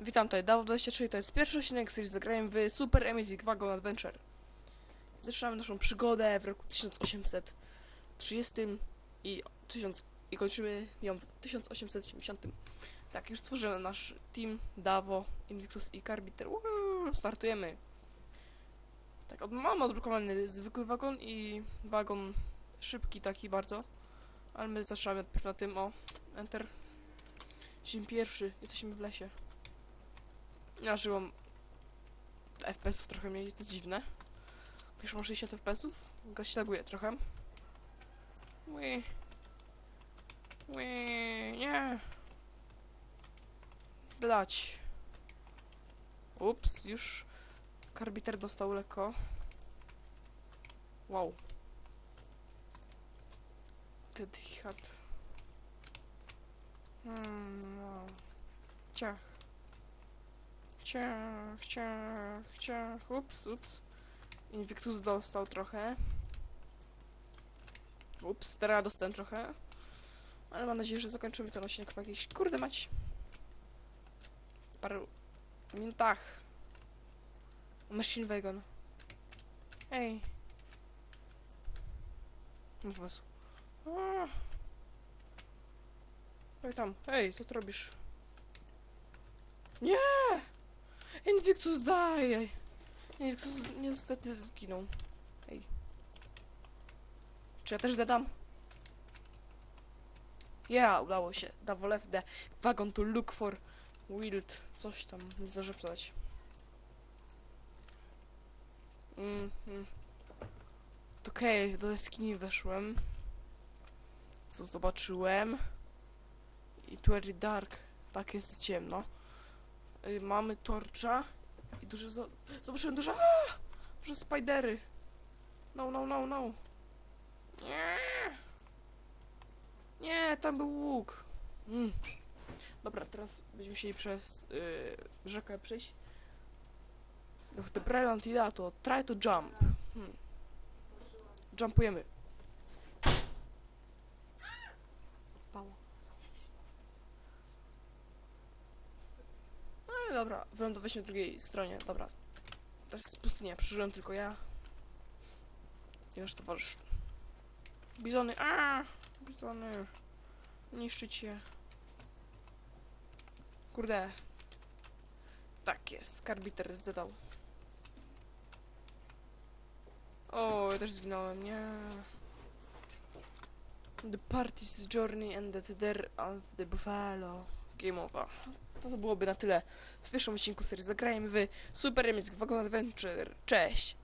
Witam tutaj, Dawo23, to jest pierwszy odcinek serii zagrałem w Super Amazing Wagon Adventure. Zaczynamy naszą przygodę w roku 1830 i, 1000, i kończymy ją w 1870. Tak, już stworzyłem nasz team, Davo, Invictus i Carbiter. Uuu, startujemy. Tak, od, mam odblokowany zwykły wagon i wagon szybki taki bardzo. Ale my zaczynamy najpierw na tym, o, Enter. Dzień pierwszy, jesteśmy w lesie. Ja żyłam FPS-ów trochę mniej, to jest dziwne. Już mam 60 FPS-ów, go ślaguje trochę. Ui. Ui, nie. Blać. Ups, już karbiter dostał lekko. Wow. Dead hat. Hmm, no. Ciach. Ciach, ciach, ciach. Ups, ups. Invictus dostał trochę. Ups, teraz dostałem trochę. Ale mam nadzieję, że zakończymy ten odcinek po jakiejś... Kurde mać! Paru minutach. Machine Wagon. Ej. Mam pomysł. Ej tam, hej, co tu robisz? Nie! Invictus daje! Invictus niestety zginął. Ej. Czy ja też zadam? Ja, udało się. Double left the wagon to look for wild. Coś tam, nie zdążę przeczytać. Mm. Okej, okay, do jaskini weszłem. Co zobaczyłem? I tu very dark. Tak jest ciemno. Y, mamy torcza i duże. Zo zobaczyłem duże. Aaa! Duże spidery. No, no, no, no. Nie. Nie, tam był łuk. Mm. Dobra, teraz będziemy musieli przez y, rzekę przejść. The brilliant idea to try to jump. Hmm. Jumpujemy. Pało. No i dobra, wylądowaliśmy na drugiej stronie, dobra. Teraz jest pustynia, przeżyłem tylko ja. I nasz towarzysz. Bizony, a Bizony. Niszczycie. Kurde. Tak jest, karbiter zdedał. O, ja też zginąłem, nie. The party's journey ended there on the buffalo. Game over. To byłoby na tyle w pierwszym odcinku serii. Zagrajmy w Super Remix Wagon Adventure. Cześć!